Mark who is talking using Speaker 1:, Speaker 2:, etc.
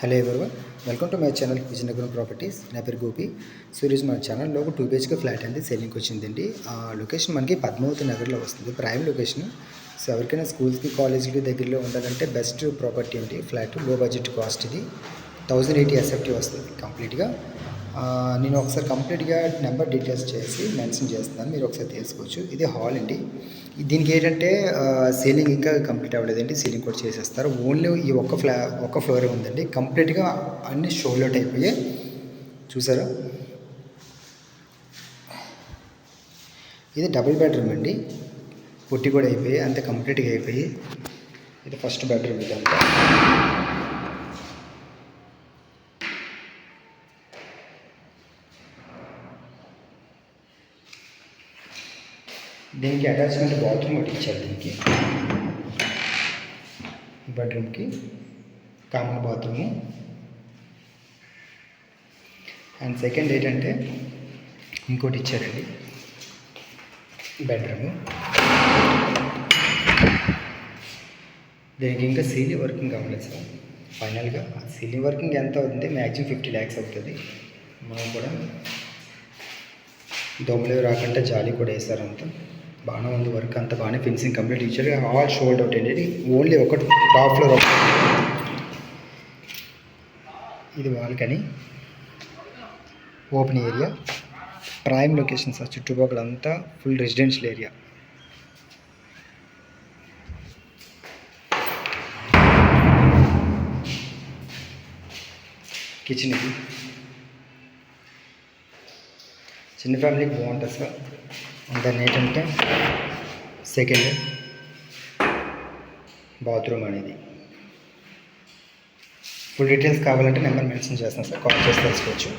Speaker 1: Hello everyone welcome to my channel Vizianagaram properties నా పేరు Gopi. So ఈరోజు మన ఛానల్లో ఒక టూ బిహెచ్కే ఫ్లాట్ అనేది సేలింగ్కి వచ్చిందండి. ఆ లొకేషన్ మనకి పద్మావతి నగర్లో వస్తుంది ప్రైమ్ లొకేషన్ సో ఎవరికైనా స్కూల్స్కి కాలేజ్కి దగ్గరలో ఉండాలంటే బెస్ట్ ప్రాపర్టీ ఏంటి ఫ్లాట్లో బడ్జెట్ కాస్ట్ ఇది. థౌజండ్ ఎయిటీ ఎస్ఎఫ్టీ వస్తుంది కంప్లీట్గా నేను ఒకసారి కంప్లీట్గా నెంబర్ డీటెయిల్స్ చేసి మెన్షన్ చేస్తున్నాను మీరు ఒకసారి తెలుసుకోవచ్చు. ఇది హాల్ అండి. దీనికి ఏంటంటే సీలింగ్ ఇంకా కంప్లీట్ అవ్వలేదండి. సీలింగ్ కూడా చేసేస్తారు. ఓన్లీ ఈ ఒక్క ఫ్లా ఒక్క ఫ్లోర్ ఉందండి. కంప్లీట్గా అన్ని షోల్డర్ అయిపోయాయి చూసారా? ఇది డబుల్ బెడ్రూమ్ అండి. పుట్టి కూడా అయిపోయి అంతే కంప్లీట్గా అయిపోయి ఇది ఫస్ట్ బెడ్రూమ్ ఇదంతా. దీనికి అటాచ్మెంట్ బాత్రూమ్ ఒకటి ఇచ్చారు దీనికి. బెడ్రూమ్కి కామన్ బాత్రూము అండ్ సెకండ్ ఏంటంటే ఇంకోటి ఇచ్చారండి బెడ్రూము దీనికి ఇంకా సీలింగ్ వర్కింగ్ కావాలి సార్. ఫైనల్గా సీలింగ్ వర్కింగ్ ఎంత అవుతుంది? మ్యాక్సిమం ఫిఫ్టీ ల్యాక్స్ అవుతుంది. మనం కూడా దోమలు రాకుండా జాలి కూడా వేసారు అంతా. బాగానే ఉంది వర్క్ అంత బాగానే ఫినిషింగ్ కంప్లీట్. ఇచ్చారు ఆల్ షోల్డ్ అవుట్ అండి. ఓన్లీ ఒకటి టాప్ ఫ్లోర్ ఒకటి ఇది balcony open area. Prime location sir చుట్టుపక్కల అంతా ఫుల్ రెసిడెన్షియల్ ఏరియా. కిచెన్ ఇది. చిన్న ఫ్యామిలీకి బాగుంటుంది సార్. దాన్ని ఏంటంటే సెకండ్ బాత్రూమ్ అనేది. ఫుల్ డీటెయిల్స్ కావాలంటే నెంబర్ మెన్షన్ చేస్తాను సార్. కాల్ చేసి తెలుసుకోవచ్చు.